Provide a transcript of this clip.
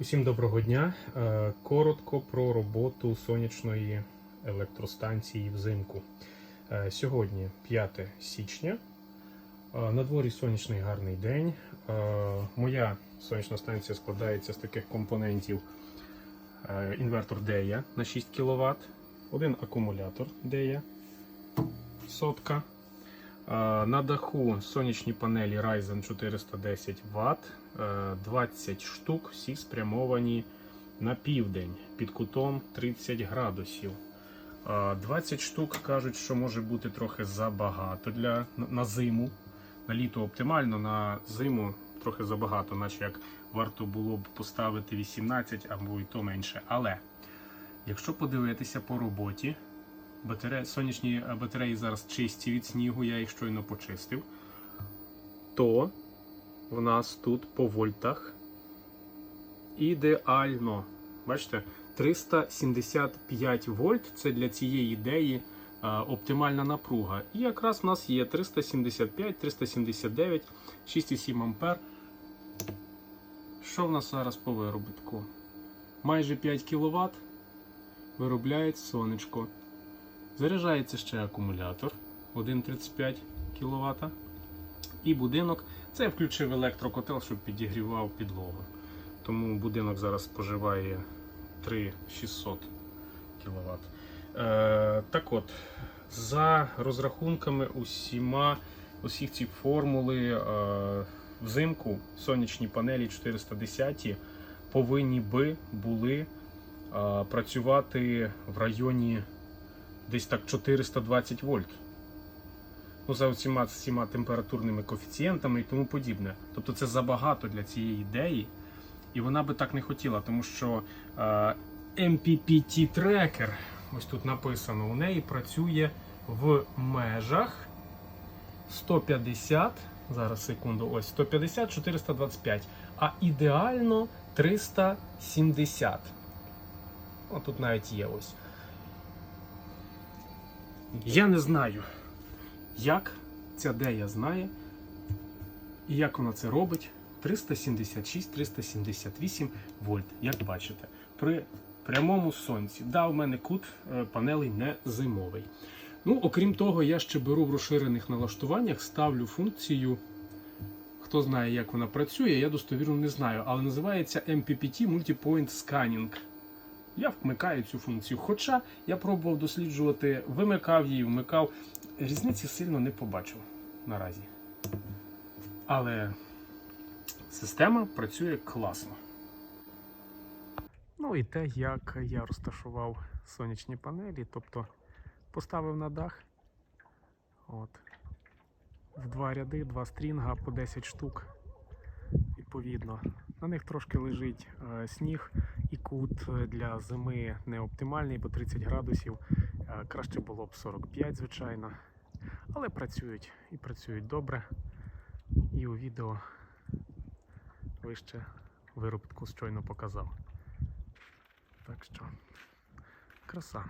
Усім доброго дня. Е, Коротко про роботу сонячної електростанції взимку. Е, Сьогодні 5 січня. Е, На дворі сонячний гарний день. Моя сонячна станція складається з таких компонентів: інвертор DEA на 6 кВт, один акумулятор DEA сотка. Е, На даху сонячні панелі Ryzen 410 Вт, 20 штук, всі спрямовані на південь під кутом 30 градусів. Е, 20 штук кажуть, що може бути трохи забагато для на зиму. На літо оптимально, на зиму трохи забагато, наче як варто було б поставити 18 або і то менше. Але якщо подивитися по роботі, батареї, сонячні е, батареї зараз чисті від снігу, я їх щойно почистив, то в нас тут по вольтах ідеально. Бачите, 375 вольт це для цієї ідеї е, оптимальна напруга. І якраз в нас є 375, 379, 6,7 ампер. Що в нас зараз по виробітку? Майже 5 кВт виробляє сонечко. Заряджається ще акумулятор 1,35 кВт. І будинок. Це я включив електрокотел, щоб підігрівав підлогу. Тому будинок зараз споживає 3600 кВт. Е, так от, за розрахунками усіма, усіх ці формули е, взимку сонячні панелі 410 повинні би були е, працювати в районі десь так 420 вольт. Ну, за всіма, всіма температурними коефіцієнтами і тому подібне. Тобто це забагато для цієї ідеї, і вона би так не хотіла, тому що е, MPPT трекер, ось тут написано, у неї працює в межах 150, зараз секунду, ось 150-425, а ідеально 370. О, тут навіть є ось. Я не знаю, як ця дея знає і як вона це робить. 376-378 вольт, як бачите, при прямому сонці. Да, у мене кут е, панелей не зимовий. Ну, окрім того, я ще беру в розширених налаштуваннях, ставлю функцію. Хто знає, як вона працює, я достовірно не знаю, але називається MPPT Multipoint Scanning. Я вмикаю цю функцію. Хоча я пробував досліджувати, вимикав її, вмикав. Різниці сильно не побачив наразі. Але система працює класно. Ну і те, як я розташував сонячні панелі, тобто поставив на дах. От. В два ряди, два стрінга по 10 штук. Відповідно. На них трошки лежить е, сніг і кут е, для зими не оптимальний, бо 30 градусів. Е, краще було б 45, звичайно. Але працюють і працюють добре. І у відео вище виробітку щойно показав. Так що, краса.